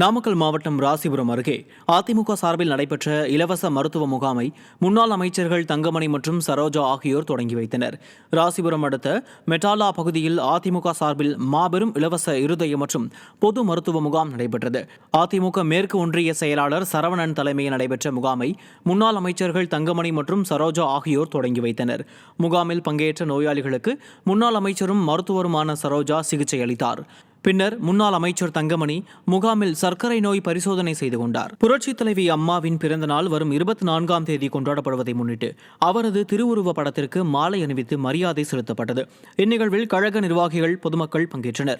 நாமக்கல் மாவட்டம் ராசிபுரம் அருகே அதிமுக சார்பில் நடைபெற்ற இலவச மருத்துவ முகாமை முன்னாள் அமைச்சர்கள் தங்கமணி மற்றும் சரோஜா ஆகியோர் தொடங்கி வைத்தனர். ராசிபுரம் அடுத்த மெட்டாலா பகுதியில் அதிமுக சார்பில் மாபெரும் இலவச இருதய மற்றும் பொது மருத்துவ முகாம் நடைபெற்றது. அதிமுக மேற்கு ஒன்றிய செயலாளர் சரவணன் தலைமையில் நடைபெற்ற முகாமை முன்னாள் அமைச்சர்கள் தங்கமணி மற்றும் சரோஜா ஆகியோர் தொடங்கி வைத்தனர். முகாமில் பங்கேற்ற நோயாளிகளுக்கு முன்னாள் அமைச்சரும் மருத்துவருமான சரோஜா சிகிச்சை அளித்தார். பின்னர் முன்னாள் அமைச்சர் தங்கமணி முகாமில் சர்க்கரை நோய் பரிசோதனை செய்து கொண்டார். புரட்சி தலைவி அம்மாவின் பிறந்த நாள் வரும் இருபத்தி நான்காம் தேதி கொண்டாடப்படுவதை முன்னிட்டு அவரது திருவுருவ படத்திற்கு மாலை அணிவித்து மரியாதை செலுத்தப்பட்டது. இந்நிகழ்வில் கழக நிர்வாகிகள் பொதுமக்கள் பங்கேற்றனர்.